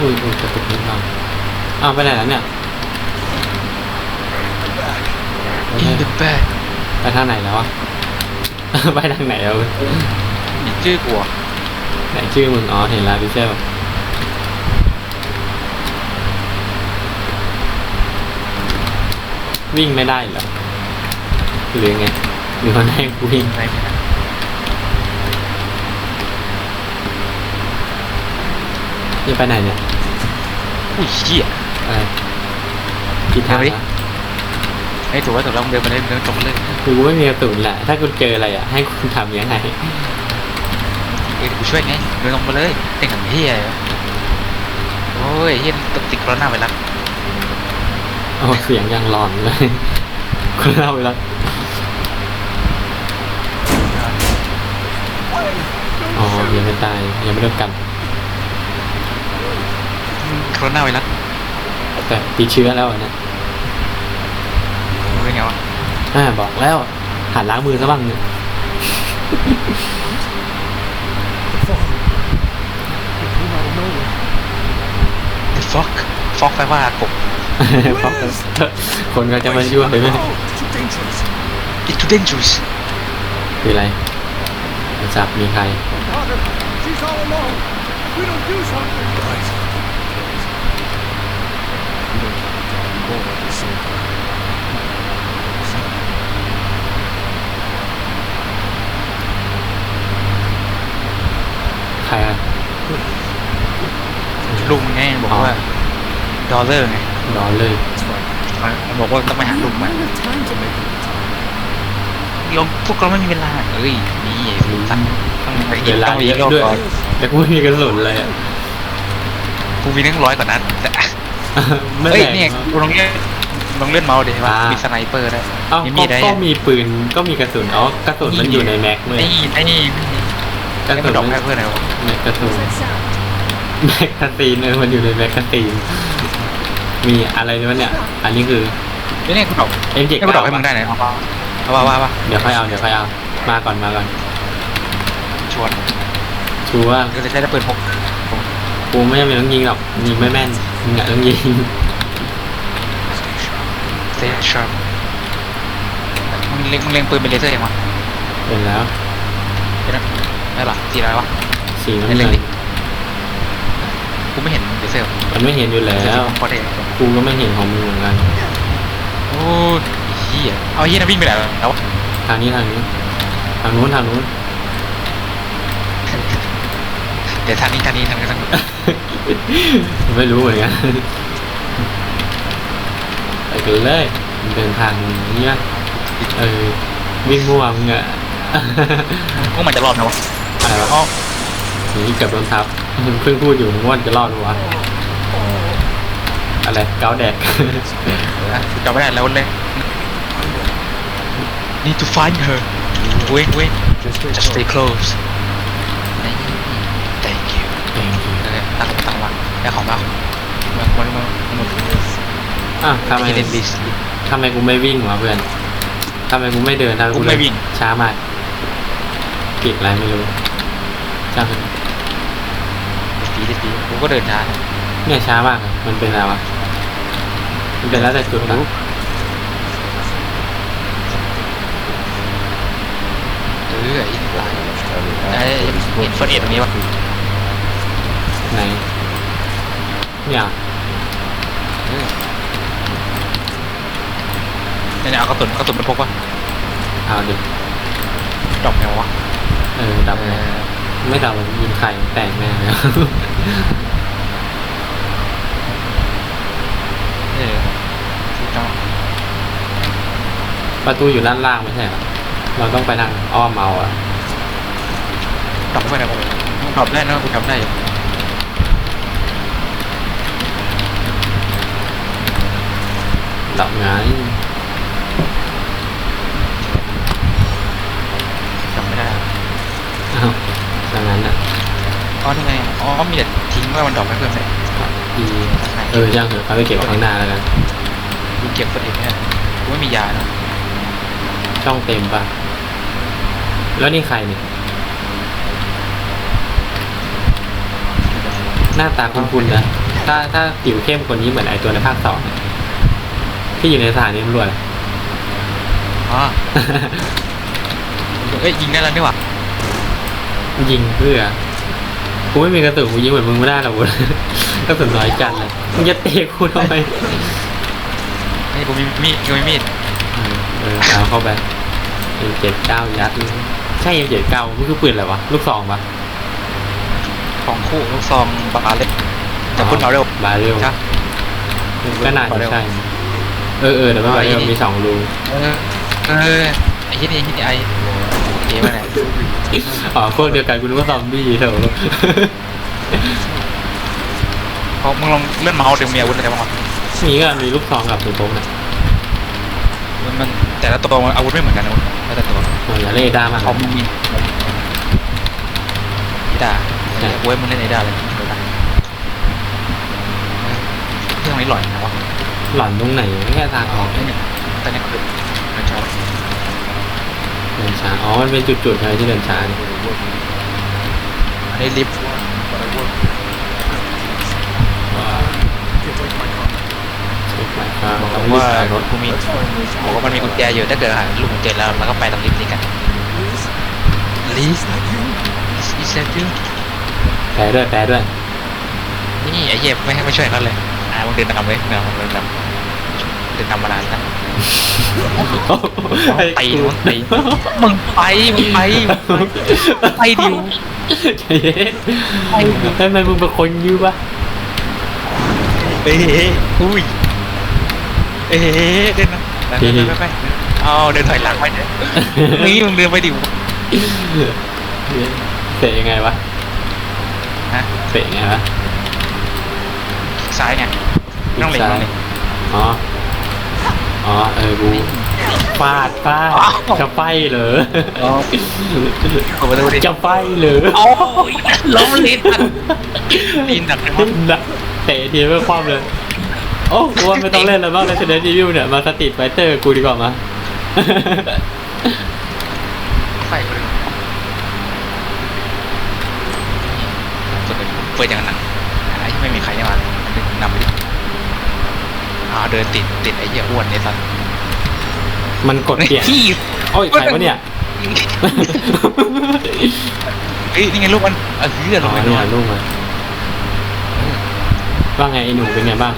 อุ้ยอุ้ยกระตุกนิดหน่อยอ้าวไปไหนแล้วเนี่ยไป in the back ไปทางไหนแล้ววะ ไปทางไหนแล้วเว้ยมีชื่อกูอะไหนชื่อมึงอ๋อเห็นแล้วดิเซลวิ่งไม่ได้เหรอหรือไงหรือมันให้กูวิ่งอะไรเนี่ยนะจะไปไหนเนี่ยอุ้ยเหี้ยอะไรผิดทางเอาดิเหรอไอ้ยถูกแล้วถูกแล้วมึงเดินมาเลยเดินตรงมาเลยคือกูไม่มีกระสุนแหละ ถ้ากูเจออะไรอะ ให้คุณทำยังไงเอ้ยกูช่วยไงเดินตรงมาเลยเต็งหนังเหี้ยอะไรวะโอ้ยเหี้ยตกติดโคโรนาไวรัสโอ้เสียงยังหลอนเลยคุณเล่าไปแล้วอ๋อยังไม่ตายยังไม่เลิกกัน โคโรนาไวรัสแต่ติดเชื้อแล้วอะเนะรู้ได้ไงวะอ่าบอกแล้วหัดล้างมือซะบ้างเนี่ยเดฟ็อกฟอกแปลว่ากบ เพราะคนก็จะมาช่วยไหม It's too dangerous คืออะไรจับมีใคร She's all alone. We don't do something. Right. Don't go like this. ใครอะลุงไงบอกว่าดอลเลอร์ไงนอนเลยมันบอกว่าต้องไปหาลุงมา have time to make it. เราพวกเราไม่มีเวลาเอ้ยนี่สั่งต้องไปยิงเวลาต้องไปเยยิงอะรอบด้วยก่อนแต่กูไม่มีกระสุนเลยอะกูมีตั้งร้อยกว่านัดแต่ ไม่เอ้ยแบ่งเนี่ยกูลองเลื่อนลองเลื่อนเมาส์ดิว่าอ่ามีมีสไนเปอร์ได้เอ้ามีมีก็ดได้ก็มีปืนก็มีกระสุนอ๋อกระสุนมันอยู่ในแม็กเลยนี่นี่กระนี่สุมันนดอกแค่เพื่อนอะไรวะแม็กกระสุน What's that sound? แม็กกาซีนเออมันอยู่ในแม็กกาซีนมีอะไรวะเนี่ย อันนี้คือนี่เนี่ยกูดอกเอ็มเจ็ดนี่กูดอกให้มึงได้ไหนเอาว่าเอาว่าว่าว่าเดี๋ยวค่อยเอาเดี๋ยวค่อยเอามาก่อนมาก่อนชวนชัวร์ก็จะใช้ได้ปืนพก กูไม่จำเป็นต้องยิงหรอกยิงไม่แม่นมึงอะต้องยิง เซฟชาร์มึงเล็งมึงเล็งปืนเป็นเลเซอร์ยังวะเป็นแล้วเห็นไหมได้ปะสีอะไรวะ สีน้ำไม่เล็เงิงนดิกูไม่เห็นเลเซอร์มันไม่เห็นอยู่แล้ว พอได้กูก็ไม่เห็นของมึงเหมือนกัน โอ้ยเฮียเอาเฮียนะวิ่งไปไหนแล้วทางนี้ทางนี้ ทางนู้นทางนู้น เดี๋ยวทางนี้ทางนี้ทางนี้ทางนี้ไม่รู้เหมือนกันไปกันเลยเดินทางนี้นะเออวิ่งมั่วมึงอะพวกมันจะรอดไหมวะอะไรวะอ๋อนี่เกือบโดนทับมึงเพิ่งพูดอยู่มึงว่าจะรอดหรือวะอะไรเกาแดกจำไม่ได้แล้วเลย Need to find her wait wait Just stay just stay close. เออตั้งตั้งวางได้ของเปล่ามามามามาอะทำไมเล่นลิสทำไมกูไม่วิ่งวะเพื่อนทำไมกูไม่เดินทำไมกูกูไม่เดินวิ่งช้ามากปิดอะไรไม่รู้ช่างเถอะปีปีกูก็เดินช้าเนี่ยช้ามากอะมันเป็นอะไรวะมันเป็นแล้วแต่จุดนะเออไอ้หลายไอ้เห็นเฟอร์เนตตรงนี้วะ ไหน เนี่ยเออเนี่ยเอากระสุนกระสุนมันพกวะเอาดิดอกแมววะเออดับเอเลยอไม่ดับมันยิงไข่แตกแน่เลยเออถูกต้องประตูอยู่ด้านล่างไม่ใช่เหรอเราต้องไปทางอ้อมเอาอะดอกไม่ได้ปะดอกได้นะกูจำได้อยู่ ดับไงจำไม่ได้อ้าวดังนั้นอะอ๋อนี่ไงอ๋อมีแต่ทิ้งไว้มันดอกให้เพื่อนใส่ดีเออช่างเถอะเขาไปเก็บไว้ข้างหน้าแล้วกันกูเก็บเฟอร์เนตเนี่ยกูไม่มียานะช่องเต็มปะแล้วนี่ใครเนี่ยหน้าตาคุ้นๆนะถ้าถ้าผิวเข้มกว่านี้เหมือนไอตัวในภาคสองอะ ที่อยู่ในสถานีตำรวจอะอ๋อเอ้ยยิงได้แล้วนี่หว่ายิงเพื่อ กูไม่มีกระสุนกูยิงเหมือนมึงไม่ได้หรอกกูกระสุนน้อยจัดเลยมึงจะเตะกูทำไมเฮ้ยกูมีมีดกูมีมีดเออเออเอาเข้าไปเอ็เจ็ดเก้ายัดเลยใช่เอ็เจ็ดเก้ามันคือปืนอะไรวะ ลูกซองปะของคู่ลูกซองบาเล็กจะพุ่นเอาเร็วบาเรลใช่ก็น่าจะใช่ เออเออแต่ไม่บาเรลมีสองรูเออเออไอ้ที่นี่ไอ้ที่นี่ไอ้เก๋มาเนี่ยอ๋อพวกเดียวกันกูนึกว่าซอมบี้เถอะพอมึงลองเลื่อนเมาส์เดี๋ยวมีอาวุธอะไรบ้างวะมีก็มีลูกซองกับปืนพกนะมันมันแต่ละตัวมันอาวุธไม่เหมือนกันนะแล้วแต่ตัวโอ้ยอย่าเล่ด้ามากเขามีไอ้ดาไอ้เว้ยมึงเล่นไอ้ดาเลยเดี๋ยวนะเออเครื่องนี้หล่อยนะวะ หล่อนตรงไหนแค่ทางออกไอ้เนี่ยตอนนี้คือมันชอบเดินช้าอ๋อมันเป็นจุดๆอะไรที่เดินช้าเนี่ยอันนี้ลิฟต์ Get away from my car. เช็คหมายความบอกต้องรีบว่าหารถกูมีบอกว่ามันมีกุญแจอยู่ถ้าเกิดหาลูกกุญแจแล้วเราก็ไปตรงลิฟต์นี้กัน Liz? ลิฟ Is that you? อีเซฟิวแปลด้วยแปลด้วยนี่ไอ้เหี้ยไม่ให้มาช่วยเขาเลยอ่า มึงเดินนำเลยเดินนำเดินนำเดินนำมานานแล้วไอ้ตีมึงตีมึงไปมึงไปไปดิวใจเย็นทำไมมึงเป็นคนยื้อวะเอ้ยอุ้ยเอ้ยเดินนำไปไปไปไปเอาเดินถอยหลังไปเนี่ยนี่มึงเดินไปดิวเตะยังไงวะฮะเตะยังไงวะ ซ้ายไงต้องเหล็กซ้าต้องยเหล็กอ๋อ อ๋อ เออกูฟาดฟาดอ้าวจะไฟเหรอเปิดประตูดิจะไฟเหรอโอ้ยล้มลิ้นลิ้นหนักเลยมั้งนะเตะทีไม่คว่ำเลย โอ้กูว่าไม่ต้องเล่นแล้วบ้างเลยเชนดีวิวเนี่ย มาสตรีทไฟเตอร์กูดีกว่ามาไฟไปเลยสุดเลยเปิดอย่างนั้นไอ้ที่ไม่มีใครเนี่ยมานำไปดิอ่า เดินติดติดไอ้เหี้ยอ้วนไอ้สัสมันกดเปลี่ยนที่โอ้ยใครวะเนี่ยเฮ้ยนี่ไงลูกมันเออเฮือลอ๋งอไปเนี่นอยนลูกมันว่าไงไอ้หนูเป็นไงบ้าง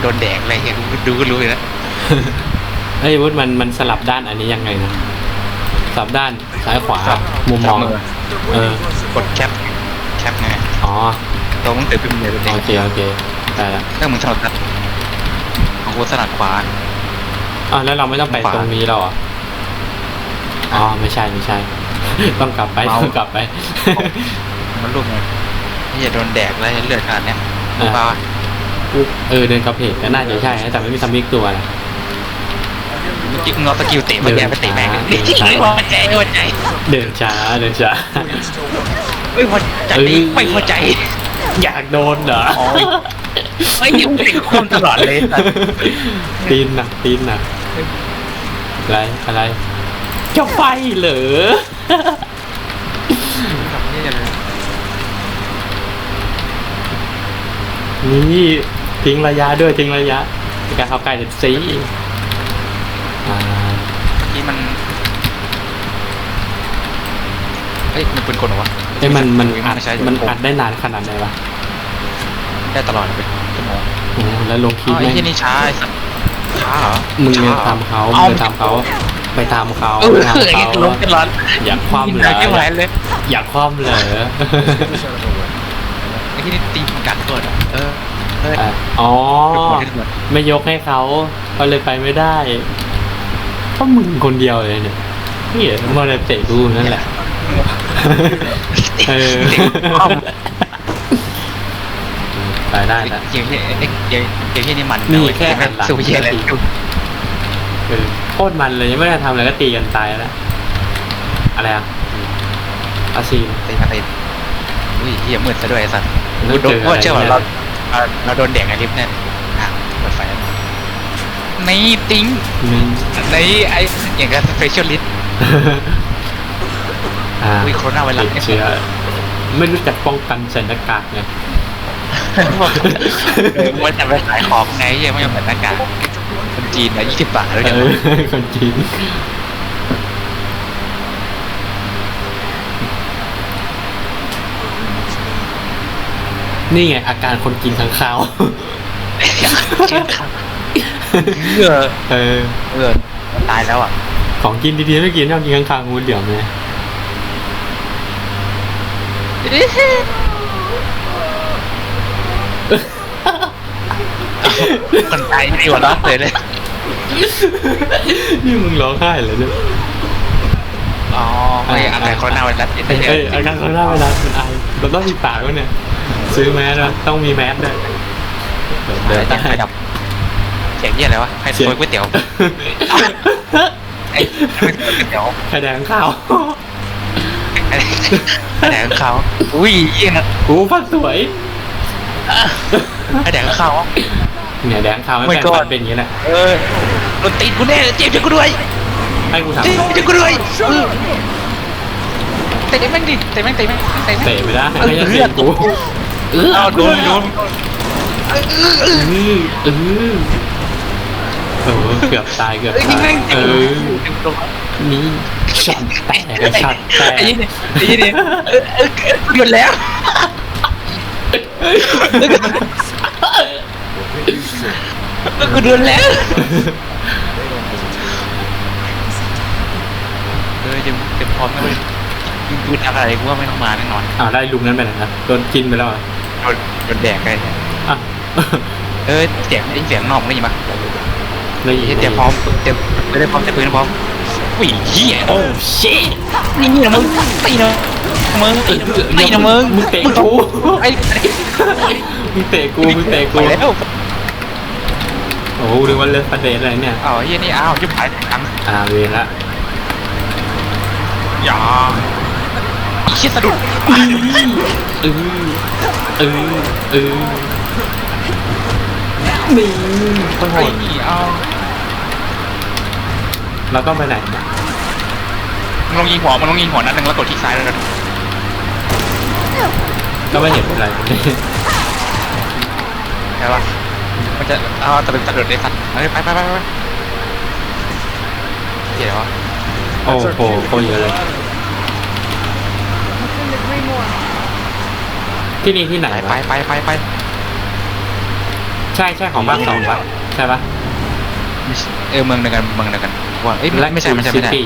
โดนแดกอะไรเงี้ยดูก็รู้เลยนะเอ้ยวุฒมันมันสลับด้านอันนี้ยังไงนะสลับด้านซ้ายขวามุมมองเออกดแคปแคปไงอ๋อตัวมึงเติมพิมพ์เลยตัวเอโองเคโอเค ได้แล้วถ้ามึงถนัดนัดของกูถนัดขวา อะแล้วเราไม่ต้องไปขวา ตรงนี้แล้วเหรออ๋อไม่ใช่ไม่ใช่ ต้องกลับไปเมาต้องกลับไป มันลูกไงนี่จะโดนแดกแล้วเลือดขนาดเนี้ยอะเปล่าเออเดินกระเพกก็น่าจะใช่นะแต่ไม่มีสมิกตัวนะ เมื่อกี้มึงเอาสกิลเตะมาแกไปเตะแม่งเดินช้า ไม่พอใจไม่พอใจเดินช้าเดินช้า ไม่พอใจเอ้ย ไม่พอใจ อยากโดนเหรอ โอ้ยไม่ยิ้มติดคนตลอดเลยสัสตีนหนักตีนหนักอะไรอะไรจะไฟเหรอนี่ทิ้งระยะด้วยทิ้งระยะในการเข้าใกล้เด็ดซีอ่าที่มันเฮ้ยมันเป็นคนเหรอวะ เอ้ยมันมันอัดไม่ใช่มันอัดได้นานขนาดไหนวะ ได้ตลอดเลยเป็นชั่วโมงโอ้โหแล้วลงคลิปอ๋อไอ้แม่งที่นี่ช้าไอ้สัสช้าเหรอมึงเดินช้ตามเขาเอามึงเดินตามเขาไปตามเขาเออไปตามเออเขาลงกันร้อนอยากคว่ำเหรอไม่ไหวเลยอยากคว่ำเหรอ Get this out of the way. ไอ้ที่นี่ตีมันกัดตัวอะเออเอออะอ๋อไม่ยกให้เขาเขาเลยไปไม่ได้ก็มึงคนเดียวเลยเนี่ยนี่เหรอมาเลยเตะกูนั่นแหละ เออ ไปได้แล้วเกมที่เอ้ยเกมเกมที่นี่มันนี่แค่หันหลังสู้เหี้ยอะไรเออโคตรมันเลยยังไม่ได้ทำอะไรก็ตีกันตายแล้วอะไรอะอาซีนตีมาตีอุ้ยเหี้ยมืดซะด้วยไอ้สัสแล้วโดเจนอว่าเชื่อว่าอะไรเราเนี่ยเราโดนแดกในลิฟต์เนี่ยอะเปิดไฟแล้วนี่ติ้งมึงในไออย่างกับสเปเชียลิสต์อ่าอุ้ยโคโรนาไวรัสติดเชื้อไม่รู้จักป้องกันใส่หน้ากากไงเออ มันจะไปขายของไงยังไม่ยอมใส่หน้ากากคนจีนนะยี่สิบบาทแล้วเอเนี่ยอคนจีนนี่ไงอาการคนกินข้างข้าวเออเออเออตายแล้วอะ ของกินดีๆไม่กินชอบกินข้างข้าวงูเหลี่ยมเลย คนไทยดีกว่าล็อกเลยเลยนี่มึงร้องไห้เหรอเนี่ยอ๋อไม่อาการโคโรนาไวรัสเอ้ยเอ้ยอาการเขาหน้าเวลาเป็นไอเราต้องมีปากด้วยเนี่ย ซื้อแมสนะต้องมีแมสด้วยเดี๋ยวเดี๋เดี๋ยยววไปดับเสียงเยี่ยอะไรวะใครโวยก๋วยเตี๋ยวไอ้ก๋วยเตี๋ยวไข่แดงข้าวไอ้แดงเขาอุ้ยเยี่ยนะกูฟักสวยไอ้แดงเขา เนี่ยแดงข้าวไม่ไม่แปลงก่อนฟันเป็นอย่างนี้แหละเออโดนตีนกูแน่เจ็บช่วยกูด้วยให้กูถามเจ็บช่วยกูด้วยเตะแม่งดิเตะแม่งเตะแม่งเตะแม่งเตะไม่ได้ไม่ใช่เตะกูเออเอาโดนโดนเออเออเออเออเกือบตายเกือบเอ้ยตายแม่งเออนี่ช็อตแตกไอ้ช็อตแตกไอ้ยี่เนี่ยไอ้ยี่เนี่ยเออเออหยุดแล้ว กูโดนแล้วเออจะจะพร้อมแล้วดูทำอะไรกูว่าไม่ต้องมาแน่นอนอ้าวได้ลุงนั้นไปไหนนะโดนกินไปแล้วเหรอโดนโดนแดกไปอะเออเสียงไอ้เสียงนอกได้ยินปะได้ยินเตรียมพร้อมเตรียมไม่ได้พร้อมจะปืนพร้อมอุ้ยเหี้ยโอ้ชิตนี่นะมึงตีนะมึงตีนะมึงมึงเตะกูไอ้มึงเตะกูมึงเตะไปกูแล้ว โอ้โหดูว่าเลือดประเด็นอะไรเนี่ย อ้าวเฮียนี่อ้าวยุบหายทั้งอ่าเวรละอย่าคิดสะดุดเออเออเออนี่คนโหไอ้ดนี่เอาเราต้องไปไหนมึงลองยิงหัวมึงลองยิงหัวนัดหนึ่งแล้วกดที่ซ้ายแล้วกันก็ไม่เห็นเป็นไร ใช่ปะ มันจะเอาแต่เป็นสะดุดเลยสัตว์เฮ้ยไปไปไปไปเดี๋ยวโอ้โหโคตรเยอะเลยที่นี่ที่ไหนไปวะไปไปไปใช่ใช่ของบ้านสองปะใช่ปะเออเมืองเดียวกันเมืองเดียวกันว่าเอ้ยไม่ใช่ไม่ใช่ไม่ใช่ซิตี้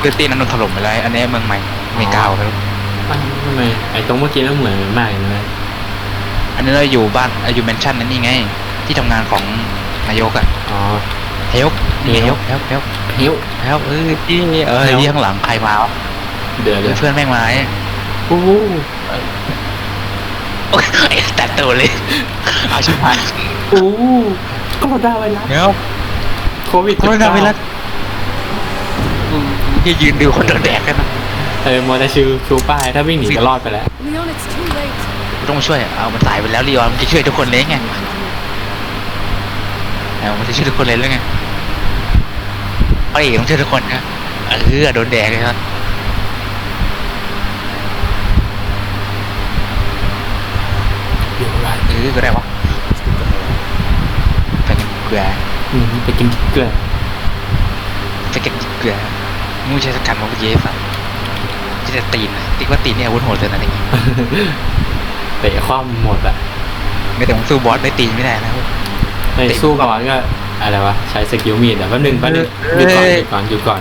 คือตีนั้นโดนถล่มไปแล้วอันนี้เมืองใหม่ไม่กล้าวไปแล้วอ้าวทำไมไอ้ตรงเมื่อกี้มันเหมือนมากเลยนะ อันนี้เราอยู่บ้านเอ่ออยู่แมนชั่นนั่นนี่ไง ที่ทำงานของนายกอะอ๋อนายกนี่นายกนายกนายกเฮ้ยนายกเออที่เออเดี๋ยวที่ข้างหลังใครมาวะเดี๋ยวเดี๋ยวเพื่อนแม่งมาไอ้โอ้โหโอ้ยแต่ตัวเลยเอาชิบหายโอ้โหก็ได้ไวรัสเดี๋ยวโควิดโควิดไวรัสจะยืนดูคนโดนแดกกันนะเออมอเตอร์ชิวชูป้ายถ้าวิ่งหนีก็รอดไปแล้ว ต้องมาช่วย เอามันตายไปแล้วลีออนมันจะช่วยทุกคนเลยไงเอามันจะช่วยทุกคนเลยแล้วไงไอ้เอกต้องช่วยทุกคนนะเออโดนแดกเลยครับเดี๋ยวไรเออก็ได้วะไปกันเกลืออืมไปกินเกลือไปกันเกลือมูใช้สกัดมาเมื่อกี้ไอ้สัสจะได้ตีนนะติ๊กว่าตีนเนี่ยอาวุธโหดเลยนะนี่ เตะคว่ำหมดอะไม่แต่ผมสู้บอสได้ตีนไม่ได้นะเว้ยในสู้บอลก็อะไรวะใช้สกิลมีดแต่แป๊บนึงแป๊บนึงหเอ้ยุดยก่อนหยุดก่อนหยุดก่อน